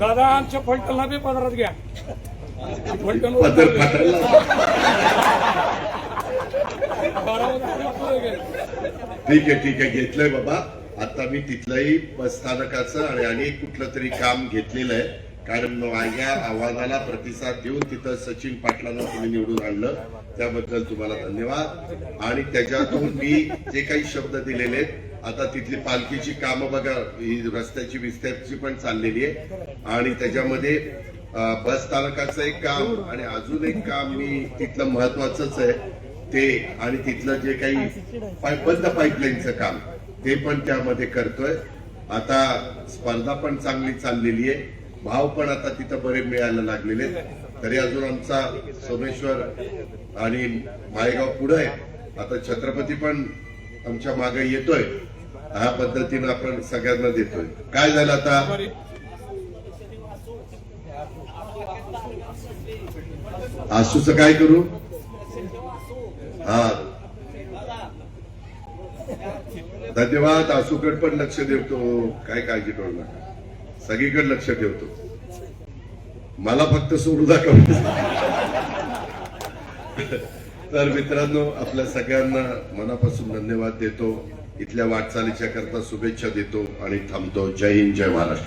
दादा आमच्या फलटणला बी पदरात घ्या. फलटण ठीक आहे ठीक आहे. घेतलंय बाबा. आता मी तिथलंही स्थानकाचं आणि अनेक कुठलं तरी काम घेतलेलं आहे. कारण माझ्या आव्हानाला प्रतिसाद देऊन तिथं सचिन पाटलांना तुम्ही निवडून आणलं. त्याबद्दल तुम्हाला धन्यवाद. आणि त्याच्यातून मी जे काही शब्द दिलेले आहेत आता तिथली पालखीची कामं बघा ही रस्त्याची विस्त्याची पण चाललेली आहे. आणि त्याच्यामध्ये बस स्थानकाचं एक काम आणि अजून एक काम मी तिथलं महत्वाचंच आहे ते आणि तिथलं जे काही बंद पाईपलाईनचं काम ते पण त्यामध्ये करतोय. आता स्पर्धा पण चांगली चाललेली आहे. भाव पण आता तिथं बरे मिळायला लागलेले तरी अजून आमचा सोमेश्वर आणि माळेगाव पुढे आहे. आता छत्रपती पण आमच्या मागे येतोय. ह्या पद्धतीनं आपण सगळ्यांना देतोय. काय झालं आता? आसूचं काय करू? हा. धन्यवाद. आसूकड पण लक्ष देतो. काय काळजी करू नका. सगळीकडे लक्ष ठेवतो. मला फक्त सोडू दाखव तर मित्रांनो आपल्या सगळ्यांना मनापासून धन्यवाद देतो. इथल्या वाटचालीच्या करता शुभेच्छा देतो आणि थांबतो. जय हिंद जय महाराष्ट्र.